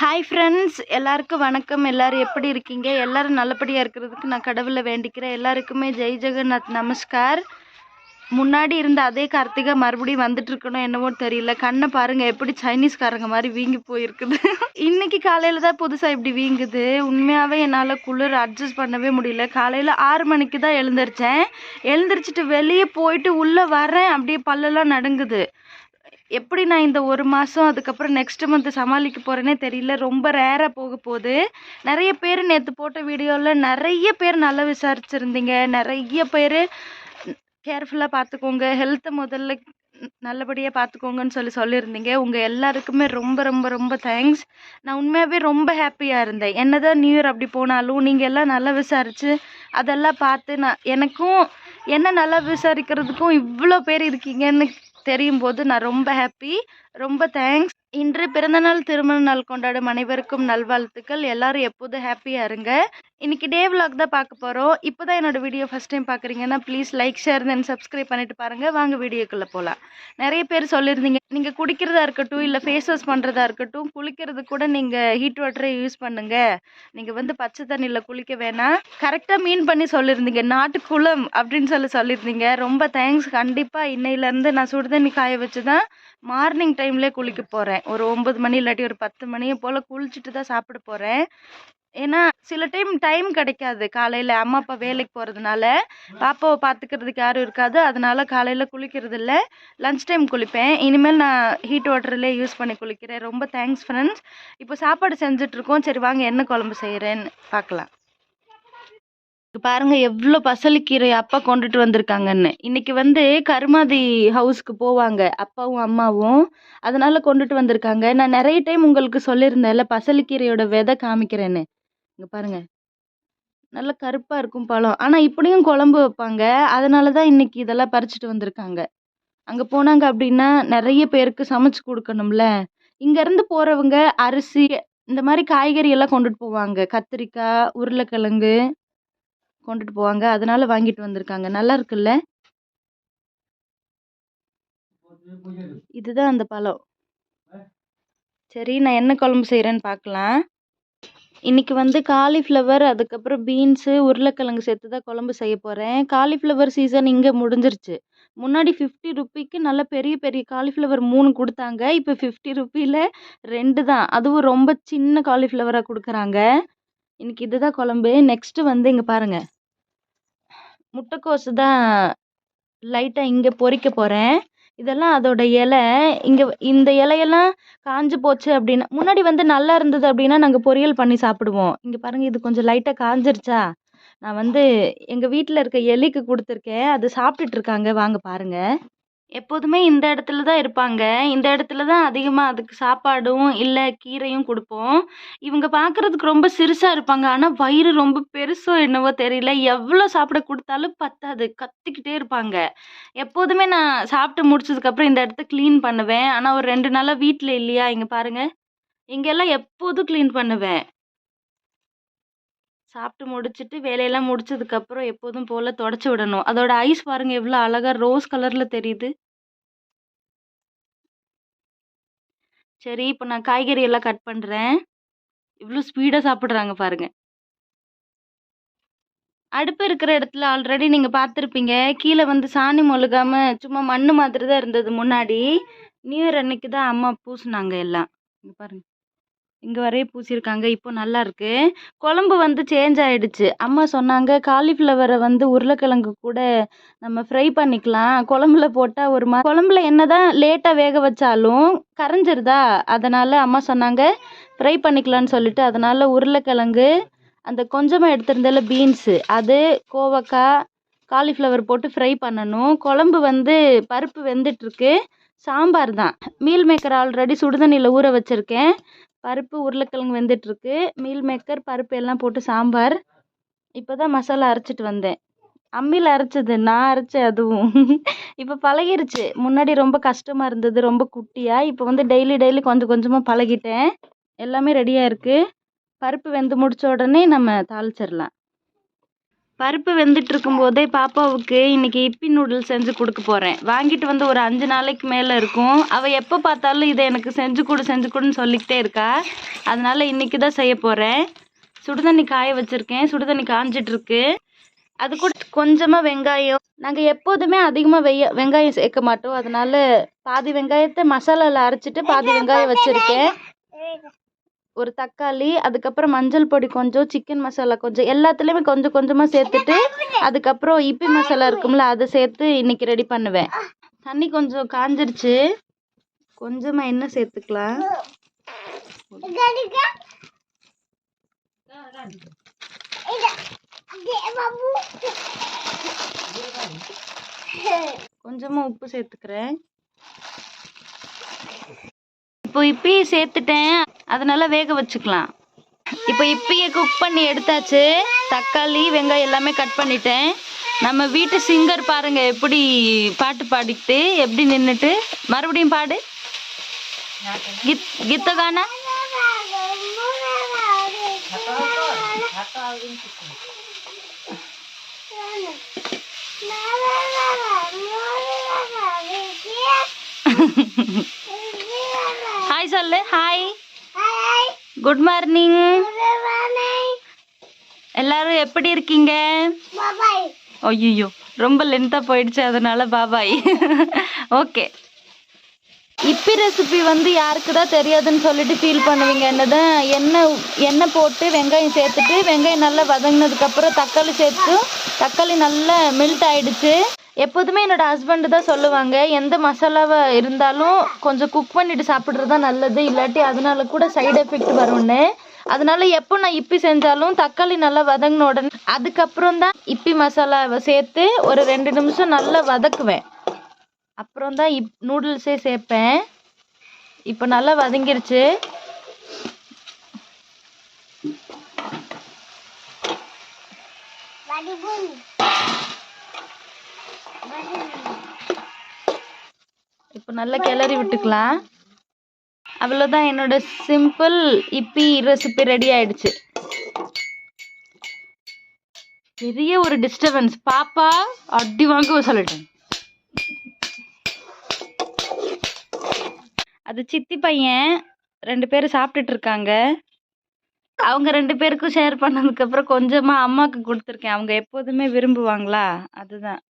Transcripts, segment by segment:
Hi friends எல்லாருக்கும் வணக்கம். எல்லாரும் எப்படி இருக்கீங்க? எல்லாரும் நல்லபடியாக இருக்கிறதுக்கு நான் கடவுளை வேண்டிக்கிறேன். எல்லாருக்குமே ஜெய் ஜெகநாத் நமஸ்கார். முன்னாடி இருந்த அதே கார்த்திகா மறுபடியும் வந்துட்டு இருக்கணும் என்னவோ தெரியல. கண்ணை பாருங்க எப்படி சைனீஸ்காரங்க மாதிரி வீங்கி போயிருக்குது. இன்னைக்கு காலையில தான் புதுசாக இப்படி வீங்குது. உண்மையாகவே என்னால் குளிர் அட்ஜஸ்ட் பண்ணவே முடியல. காலையில் ஆறு மணிக்கு தான் எழுந்திரிச்சேன். எழுந்திரிச்சிட்டு வெளியே போயிட்டு உள்ளே வரேன். அப்படியே பல்லெல்லாம் நடுங்குது. எப்படி நான் இந்த ஒரு மாதம் அதுக்கப்புறம் நெக்ஸ்ட் மந்த் சமாளிக்க போகிறேனே தெரியல. ரொம்ப ரேராக போக போகுது. நிறைய பேர் நேற்று போட்ட வீடியோவில் நிறைய பேர் நல்லா விசாரிச்சிருந்தீங்க. நிறைய பேர் கேர்ஃபுல்லாக பார்த்துக்கோங்க ஹெல்த்தை முதல்ல நல்லபடியாக பார்த்துக்கோங்கன்னு சொல்லி சொல்லியிருந்தீங்க. உங்கள் எல்லாருக்குமே ரொம்ப ரொம்ப ரொம்ப தேங்க்ஸ் நான் உண்மையாகவே ரொம்ப ஹாப்பியாக இருந்தேன். என்னதான் நியூ இயர் அப்படி போனாலும் நீங்கள் எல்லாம் நல்லா விசாரித்து அதெல்லாம் பார்த்து நான் எனக்கும் என்ன நல்லா விசாரிக்கிறதுக்கும் இவ்வளோ பேர் இருக்கீங்கன்னு தெரியும் போது நான் ரொம்ப ஹாப்பி ரொம்ப தேங்க்ஸ் இன்று பிறந்தநாள் திருமண நாள் கொண்டாடும் அனைவருக்கும் நல்வாழ்த்துக்கள். எல்லாரும் எப்போதும் ஹாப்பியாக இருங்க. இன்னைக்கு டே விலாக் தான் பார்க்க போகிறோம் இப்போ தான் என்னோட வீடியோ ஃபஸ்ட் டைம் பார்க்குறீங்கன்னா please like share then subscribe பண்ணிட்டு பாருங்கள் வாங்க வீடியோக்குள்ளே போகலாம் நிறைய பேர் சொல்லியிருந்தீங்க நீங்கள் குடிக்கிறதா இருக்கட்டும் இல்லை ஃபேஸ் வாஷ் பண்ணுறதா இருக்கட்டும் குளிக்கிறது கூட நீங்கள் ஹீட் வாட்டரை யூஸ் பண்ணுங்கள் நீங்கள் வந்து பச்சை தண்ணியில் குளிக்க வேணாம். கரெக்டாக மீன் பண்ணி சொல்லியிருந்தீங்க நாட்டுக்குளம் அப்படின்னு சொல்லி சொல்லியிருந்தீங்க. ரொம்ப தேங்க்ஸ் கண்டிப்பாக இன்னையிலேருந்து நான் சுடுதண்ணி காய வச்சு தான் மார்னிங் டைம்லேயே குளிக்க போகிறேன் ஒரு ஒம்பது மணி இல்லாட்டி ஒரு பத்து மணியை போல் குளிச்சுட்டு தான் சாப்பிட போகிறேன் ஏன்னா சில டைம் டைம் கிடைக்காது. காலையில் அம்மா அப்பா வேலைக்கு போகிறதுனால பாப்பாவை பார்த்துக்கிறதுக்கு யாரும் இருக்காது. அதனால காலையில் குளிக்கிறது இல்லை லஞ்ச் டைம் குளிப்பேன். இனிமேல் நான் ஹீட் வாட்டர்லேயே யூஸ் பண்ணி குளிக்கிறேன். ரொம்ப தேங்க்ஸ் ஃப்ரெண்ட்ஸ் இப்போ சாப்பாடு செஞ்சுட்ருக்கோம். சரி வாங்க என்ன குழம்பு செய்கிறேன்னு பார்க்கலாம் பாருங்க எவ்வளோ பசலிக்கீரை அப்பா கொண்டுட்டு வந்திருக்காங்கன்னு. இன்னைக்கு வந்து கருமாதி ஹவுஸ்க்கு போவாங்க. அப்பாவும் அம்மாவும். அதனால கொண்டுட்டு வந்திருக்காங்க. நான் நிறைய டைம் உங்களுக்கு சொல்லியிருந்தேன்ல பசலிக்கீரையோட விதை காமிக்கிறேன்னு. இங்க பாருங்க. நல்ல கருப்பா இருக்கும் பழம். ஆனா இப்படியும் குழம்பு வைப்பாங்க. அதனால தான் இன்னைக்கு இதெல்லாம் பறிச்சுட்டு வந்திருக்காங்க. அங்க போனாங்க அப்படின்னா நிறைய பேருக்கு சமைச்சு கொடுக்கணும்ல. இங்க இருந்து போறவங்க அரிசி இந்த மாதிரி காய்கறி எல்லாம் கொண்டுட்டு போவாங்க. கத்திரிக்காய் உருளைக்கிழங்கு கொண்டுட்டு போவாங்க. அதனால வாங்கிட்டு வந்திருக்காங்க. நல்லா இருக்குல்ல? இதுதான் அந்த பழம். சரி நான் என்ன குழம்பு செய்கிறேன்னு பார்க்கலாம். இன்னைக்கு வந்து காலிஃப்ளவர் அதுக்கப்புறம் பீன்ஸு உருளைக்கிழங்கு சேர்த்து தான் குழம்பு செய்ய போகிறேன் காலிஃப்ளவர் சீசன் இங்கே முடிஞ்சிருச்சு. முன்னாடி ஃபிஃப்டி ருப்பிக்கு நல்ல பெரிய பெரிய காலிஃப்ளவர் மூணு கொடுத்தாங்க. இப்போ ஃபிஃப்டி ருப்பியில் ரெண்டு தான். அதுவும் ரொம்ப சின்ன காலிஃப்ளவராக கொடுக்குறாங்க. இன்னைக்கு இதுதான் குழம்பு. நெக்ஸ்ட்டு வந்து இங்கே பாருங்கள் முட்டைக்கோசு தான் லைட்டாக இங்கே பொறிக்க போகிறேன் இதெல்லாம் அதோட இலை. இங்கே இந்த இலையெல்லாம் காஞ்சு போச்சு அப்படின்னா முன்னாடி வந்து நல்லா இருந்தது அப்படின்னா நாங்கள் பொரியல் பண்ணி சாப்பிடுவோம். இங்கே பாருங்கள் இது கொஞ்சம் லைட்டாக காஞ்சிருச்சா? நான் வந்து எங்கள் வீட்டில் இருக்க எலிக்கு கொடுத்துருக்கேன். அது சாப்பிட்டுட்டு இருக்காங்க. வாங்க பாருங்கள் எப்போதுமே இந்த இடத்துல தான் இருப்பாங்க. இந்த இடத்துல தான் அதிகமாக அதுக்கு சாப்பாடும் இல்லை கீரையும் கொடுப்போம். இவங்க பார்க்குறதுக்கு ரொம்ப சிறுசாக இருப்பாங்க. ஆனால் வயிறு ரொம்ப பெருசோ என்னவோ தெரியல. எவ்வளோ சாப்பிட கொடுத்தாலும் பத்தாது. கத்திக்கிட்டே இருப்பாங்க. எப்போதுமே நான் சாப்பிட்டு முடிச்சதுக்கப்புறம் இந்த இடத்த க்ளீன் பண்ணுவேன். ஆனால் ஒரு ரெண்டு நாளாக வீட்டில் இல்லையா? இங்கே பாருங்கள் இங்கெல்லாம் எப்போதும் க்ளீன் பண்ணுவேன். சாப்பிட்டு முடிச்சுட்டு வேலையெல்லாம் முடிச்சதுக்கப்புறம் எப்போதும் போல் தொடச்சி விடணும். அதோட ஐஸ் பாருங்க எவ்வளோ அழகாக ரோஸ் கலரில் தெரியுது. சரி இப்போ நான் காய்கறி எல்லாம் கட் பண்ணுறேன் இவ்வளோ ஸ்பீடாக சாப்பிட்றாங்க பாருங்க. அடுப்பு இருக்கிற இடத்துல ஆல்ரெடி நீங்கள் பார்த்துருப்பீங்க. கீழே வந்து சாணி மொழுகாமல் சும்மா மண் மாதிரி தான் இருந்தது முன்னாடி. நியூ இயர் அன்னைக்கு தான் அம்மா பூசினாங்க எல்லாம். இங்கே பாருங்க. இங்கே வரைய பூசியிருக்காங்க இப்போ நல்லா இருக்கு. குழம்பு வந்து சேஞ்ச் ஆயிடுச்சு. அம்மா சொன்னாங்க காலிஃப்ளவரை வந்து உருளைக்கிழங்கு கூட நம்ம ஃப்ரை பண்ணிக்கலாம். குழம்புல போட்டால் ஒரு மா குழம்புல என்னதான் லேட்டாக வேக வச்சாலும் கரைஞ்சிருதா? அதனால அம்மா சொன்னாங்க ஃப்ரை பண்ணிக்கலான்னு சொல்லிட்டு அதனால உருளைக்கிழங்கு அந்த கொஞ்சமாக எடுத்திருந்தால பீன்ஸு அது கோவக்காய் காலிஃப்ளவர் போட்டு ஃப்ரை பண்ணணும். குழம்பு வந்து பருப்பு வெந்துட்டுருக்கு. சாம்பார் தான். மீல் மேக்கர் ஆல்ரெடி சுடுதண்ணியில் ஊற வச்சுருக்கேன். பருப்பு உருளைக்கிழங்கு வெந்துட்டுருக்கு. மீல் மேக்கர் பருப்பு எல்லாம் போட்டு சாம்பார். இப்போ தான் மசாலா அரைச்சிட்டு வந்தேன். அம்மியில் அரைச்சது நான் அரைச்சேன் அதுவும். இப்போ பழகிருச்சு. முன்னாடி ரொம்ப கஷ்டமாக இருந்தது ரொம்ப குட்டியாக இப்போ வந்து டெய்லி டெய்லி கொஞ்சம் கொஞ்சமாக பழகிட்டேன். எல்லாமே ரெடியாக இருக்குது பருப்பு வெந்து முடித்த உடனே நம்ம தாளிச்சிடலாம். பருப்பு வெந்துட்டு இருக்கும்போதே பாப்பாவுக்கு இன்னைக்கு இப்பி நூடுல்ஸ் செஞ்சு கொடுக்க போகிறேன் வாங்கிட்டு வந்து ஒரு அஞ்சு நாளைக்கு மேலே இருக்கும். அவள் எப்போ பார்த்தாலும் இதை எனக்கு செஞ்சு கொடு செஞ்சு கொடுன்னு சொல்லிக்கிட்டே இருக்கா. அதனால இன்னைக்கு தான் செய்ய போகிறேன் சுடுதண்ணி காய வச்சுருக்கேன். சுடுதண்ணி காஞ்சிட்ருக்கு அது கூட கொஞ்சமாக வெங்காயம். நாங்கள் எப்போதுமே அதிகமாக வெய்ய வெங்காயம் சேர்க்க மாட்டோம். அதனால் பாதி வெங்காயத்தை மசாலாவில் அரைச்சிட்டு பாதி வெங்காயம் வச்சுருக்கேன். ஒரு தக்காளி அதுக்கப்புறம் மஞ்சள் பொடி கொஞ்சம் சிக்கன் மசாலா கொஞ்சம் எல்லாத்துலேயுமே கொஞ்சம் கொஞ்சமாக சேர்த்துட்டு அதுக்கப்புறம் இப்பி மசாலா இருக்கும்ல அதை சேர்த்து இன்னைக்கு ரெடி பண்ணுவேன். தண்ணி கொஞ்சம் காஞ்சிருச்சு. கொஞ்சமாக எண்ணெய் சேர்த்துக்கலாம். கொஞ்சமாக உப்பு சேர்த்துக்கிறேன். இப்போ இப்பயே சேர்த்துட்டேன். அதனால வேக வச்சுக்கலாம். இப்போ இப்பயே குக் பண்ணி எடுத்தாச்சு. தக்காளி வெங்காயம் எல்லாமே கட் பண்ணிட்டேன். நம்ம வீட்டு சிங்கர் பாருங்க எப்படி பாட்டு பாடிக்கிட்டு எப்படி நின்றுட்டு மறுபடியும் பாடு. கித் கித்தகானா? ஹாய் சொல்லு ஹாய் குட் மார்னிங் எல்லாரும் எப்படி இருக்கீங்க? ஐயோ ரொம்ப லென்த்தாக போயிடுச்சு அதனால பாபாய் ஓகே இப்பி ரெசிபி வந்து யாருக்கு தான் தெரியாதுன்னு சொல்லிட்டு ஃபீல் பண்ணுவீங்க. என்னதான் எண்ணெய் எண்ணெய் போட்டு வெங்காயம் சேர்த்துட்டு வெங்காயம் நல்லா வதங்கினதுக்கப்புறம் தக்காளி சேர்த்து தக்காளி நல்லா மெல்ட் ஆயிடுச்சு. எப்போதுமே என்னோட ஹஸ்பண்டு தான் சொல்லுவாங்க எந்த மசாலாவை இருந்தாலும் கொஞ்சம் குக் பண்ணிட்டு சாப்பிட்றது தான் நல்லது இல்லாட்டி அதனால கூட சைடு எஃபெக்ட் வரும்னு. அதனால எப்போ நான் இப்பி செஞ்சாலும் தக்காளி நல்லா வதங்கின உடனே அதுக்கப்புறம் தான் இப்பி மசாலாவை சேர்த்து ஒரு ரெண்டு நிமிஷம் நல்லா வதக்குவேன். அப்புறம் தான் இப் நூடுல்ஸே சேர்ப்பேன். இப்போ நல்லா வதங்கிருச்சு. இப்போ நல்லா கிளறி விட்டுக்கலாம். அவ்வளோதான் என்னோட சிம்பிள் இப்பி ரெசிபி ரெடி ஆயிடுச்சு. பெரிய ஒரு டிஸ்டர்பன்ஸ் பாப்பா அடி வாங்க சொல்லிட்டேன் அது சித்தி பையன் ரெண்டு பேரும் சாப்பிட்டுட்டு இருக்காங்க. அவங்க ரெண்டு பேருக்கும் ஷேர் பண்ணதுக்கப்புறம் கொஞ்சமாக அம்மாவுக்கு கொடுத்துருக்கேன். அவங்க எப்போதுமே விரும்புவாங்களா? அதுதான்.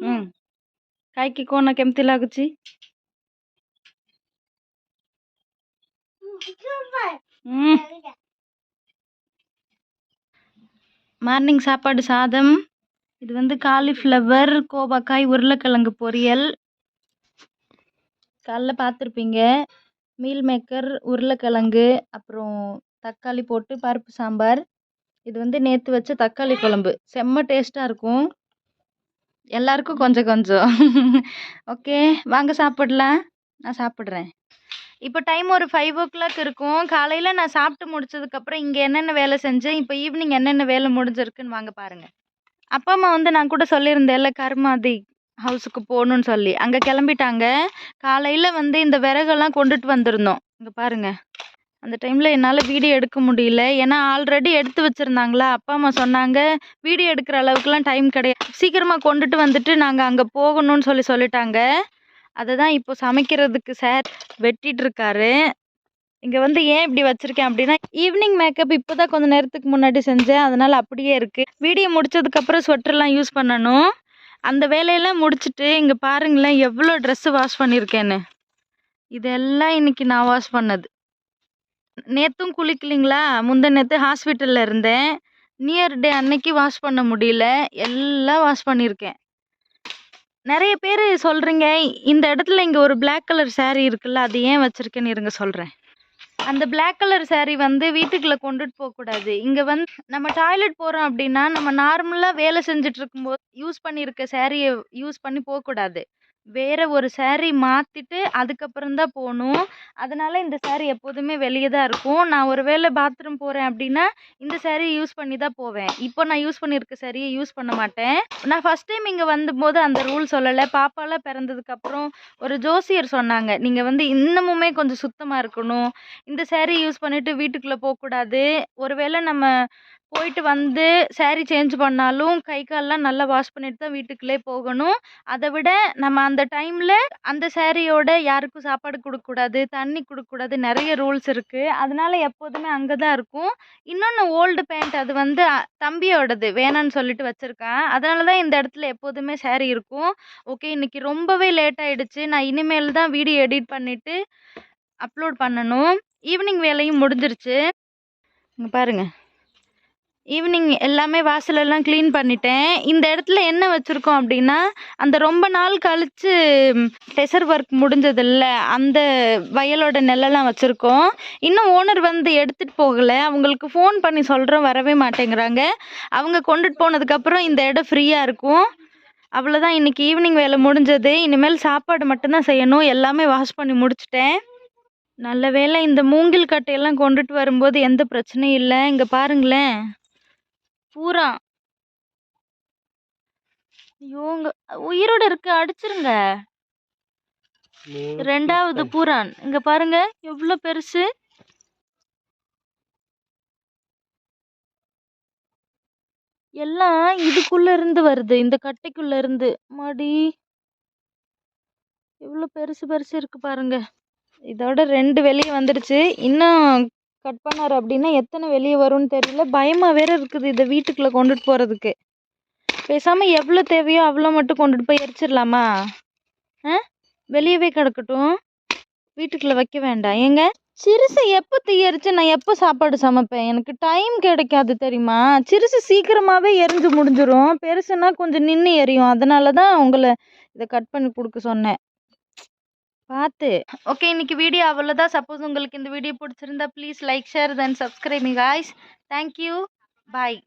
ହୁଁ ଖାଇକି କ'ଣ କେମିତି ଲାଗୁଛି மார்னிங் சாப்பாடு சாதம் இது வந்து காலிஃப்ளவர் கோவாக்காய் உருளைக்கிழங்கு பொரியல் காலைல பார்த்துருப்பீங்க மீல் மேக்கர் உருளைக்கிழங்கு அப்புறம் தக்காளி போட்டு பருப்பு சாம்பார் இது வந்து நேற்று வச்ச தக்காளி குழம்பு செம்ம டேஸ்ட்டாக இருக்கும் எல்லாருக்கும் கொஞ்சம் கொஞ்சம். ஓகே வாங்க சாப்பிடலாம். நான் சாப்பிட்றேன். இப்போ டைம் ஒரு ஃபைவ் ஓ கிளாக் இருக்கும். காலையில் நான் சாப்பிட்டு முடிச்சதுக்கப்புறம் இங்கே என்னென்ன வேலை செஞ்சேன்? இப்போ ஈவினிங் என்னென்ன வேலை முடிஞ்சிருக்குன்னு வாங்க பாருங்கள் அப்பா அம்மா வந்து நான் கூட சொல்லியிருந்தேன்ல கருமாதி ஹவுஸுக்கு போகணுன்னு சொல்லி. அங்கே கிளம்பிட்டாங்க. காலையில் வந்து இந்த விறகெல்லாம் கொண்டுட்டு வந்திருந்தோம். இங்கே பாருங்கள் அந்த டைமில் என்னால் வீடியோ எடுக்க முடியல. ஏன்னா ஆல்ரெடி எடுத்து வச்சுருந்தாங்களா. அப்பா அம்மா சொன்னாங்க வீடியோ எடுக்கிற அளவுக்குலாம் டைம் கிடையாது சீக்கிரமாக கொண்டுட்டு வந்துட்டு நாங்கள் அங்கே போகணும்னு சொல்லி சொல்லிட்டாங்க. அதை தான் இப்போ சமைக்கிறதுக்கு சார் வெட்டிட்டு இருக்காரு. இங்கே வந்து ஏன் இப்படி வச்சுருக்கேன் அப்படின்னா ஈவினிங் மேக்கப் இப்போ தான் கொஞ்சம் நேரத்துக்கு முன்னாடி செஞ்சேன். அதனால் அப்படியே இருக்குது வீடியோ முடிச்சதுக்கப்புறம் ஸ்வெட்டர்லாம் யூஸ் பண்ணணும். அந்த வேலையெல்லாம் முடிச்சுட்டு இங்கே பாருங்களேன் எவ்வளோ ட்ரெஸ்ஸு வாஷ் பண்ணியிருக்கேன்னு. இதெல்லாம் இன்னைக்கு நான் வாஷ் பண்ணது. நேற்றும் குளிக்கலிங்களா? முந்தின நேற்று ஹாஸ்பிட்டலில் இருந்தேன். நியர் டே அன்னைக்கு வாஷ் பண்ண முடியல. எல்லாம் வாஷ் பண்ணியிருக்கேன் நிறைய பேர் சொல்கிறீங்க இந்த இடத்துல இங்கே ஒரு பிளாக் கலர் சேரீ இருக்குல்ல அது ஏன் வச்சுருக்கேன்னு இருங்க சொல்கிறேன் அந்த பிளாக் கலர் சேரீ வந்து வீட்டுக்குள்ளே கொண்டுட்டு போகக்கூடாது இங்கே வந்து நம்ம டாய்லெட் போகிறோம் அப்படின்னா நம்ம நார்மலாக வேலை செஞ்சுட்டு இருக்கும்போது யூஸ் பண்ணியிருக்க சேரீயை யூஸ் பண்ணி போகக்கூடாது வேற ஒரு saree மாற்றிட்டு அதுக்கப்புறம் தான் போகணும் அதனால் இந்த ஸேரீ எப்போதுமே வெளியே தான் இருக்கும். நான் ஒரு வேளை பாத்ரூம் போகிறேன் அப்படின்னா இந்த saree யூஸ் பண்ணி தான் போவேன். இப்போ நான் யூஸ் பண்ணியிருக்க சாரியை யூஸ் பண்ண மாட்டேன். நான் ஃபஸ்ட் டைம் இங்கே வந்தபோது அந்த ரூல் சொல்லலை. பாப்பாலாம் பிறந்ததுக்கப்புறம் ஒரு ஜோசியர் சொன்னாங்க நீங்கள் வந்து இன்னமுமே கொஞ்சம் சுத்தமாக இருக்கணும். இந்த ஸேரீ யூஸ் பண்ணிவிட்டு வீட்டுக்குள்ளே போகக்கூடாது. ஒருவேளை நம்ம போயிட்டு வந்து சேரீ சேஞ்ச் பண்ணாலும் கை கால்லாம் நல்லா வாஷ் பண்ணிட்டு தான் வீட்டுக்குள்ளே போகணும். அதை விட நம்ம அந்த டைமில் அந்த சாரியோட யாருக்கும் சாப்பாடு கொடுக்கக்கூடாது தண்ணி கொடுக்கக்கூடாது நிறைய ரூல்ஸ் இருக்குது அதனால எப்போதுமே அங்கே தான் இருக்கும். இன்னொன்று ஓல்டு பேண்ட் அது வந்து தம்பியோடது வேணான்னு சொல்லிட்டு வச்சுருக்கேன் அதனால தான் இந்த இடத்துல எப்போதுமே saree இருக்கும். ஓகே இன்னைக்கு ரொம்பவே லேட் ஆகிடுச்சு நான் இனிமேல் தான் வீடியோ எடிட் பண்ணிவிட்டு அப்லோட் பண்ணணும். ஈவினிங் வேலையும் முடிஞ்சிருச்சு. இங்கே பாருங்கள் ஈவினிங் எல்லாமே வாசலெல்லாம் க்ளீன் பண்ணிட்டேன். இந்த இடத்துல என்ன வச்சுருக்கோம் அப்படின்னா அந்த ரொம்ப நாள் கழித்து டெசர் ஒர்க் முடிஞ்சதில்ல அந்த வயலோட நெல்லெல்லாம் வச்சுருக்கோம். இன்னும் ஓனர் வந்து எடுத்துகிட்டு போகலை. அவங்களுக்கு ஃபோன் பண்ணி சொல்கிறோம் வரவே மாட்டேங்கிறாங்க. அவங்க கொண்டுட்டு போனதுக்கப்புறம் இந்த இடம் ஃப்ரீயாக இருக்கும். அவ்வளோதான் இன்னைக்கு ஈவினிங் வேலை முடிஞ்சது. இனிமேல் சாப்பாடு மட்டும்தான் செய்யணும். எல்லாமே வாஷ் பண்ணி முடிச்சிட்டேன். நல்ல வேளை இந்த மூங்கில் கட்டையெல்லாம் கொண்டுட்டு வரும்போது எந்த பிரச்சனையும் இல்லை. இங்கே பாருங்களேன். பூரா. இங்க உயிரோட இருக்கு அடிச்சிருங்க. ரெண்டாவது பூரான். இங்க பாருங்க எவ்வளோ பெருசு. எல்லாம் இதுக்குள்ள இருந்து வருது இந்த கட்டைக்குள்ள இருந்து. மடி எவ்வளோ பெருசு பெருசு இருக்கு பாருங்க. இதோட ரெண்டு வெளியே வந்துடுச்சு. இன்னும் கட் பண்ணார் அப்படின்னா எத்தனை வெளியே வரும்னு தெரியல. பயமாக வேற இருக்குது இதை வீட்டுக்குள்ளே கொண்டுட்டு போகிறதுக்கு பேசாமல் எவ்வளோ தேவையோ அவ்வளோ மட்டும் கொண்டுட்டு போய் எரிச்சிடலாமா? ஆ? வெளியவே கிடக்கட்டும். வீட்டுக்குள்ள வைக்க வேண்டாம். ஏங்க? சிறுசை எப்போ தீயரிச்சு நான் எப்போ சாப்பாடு சமைப்பேன்? எனக்கு டைம் கிடைக்காது தெரியுமா? சிறுசு சீக்கிரமாகவே எரிஞ்சு முடிஞ்சிடும் பெருசுனா கொஞ்சம் நின்று எரியும். அதனால தான் உங்களை இதை கட் பண்ணி கொடுக்க சொன்னேன். பார்த்து ஓகே இன்னைக்கு வீடியோ அவ்வளோதான் சப்போஸ் உங்களுக்கு இந்த வீடியோ பிடிச்சிருந்தா please like share then subscribing guys thank you bye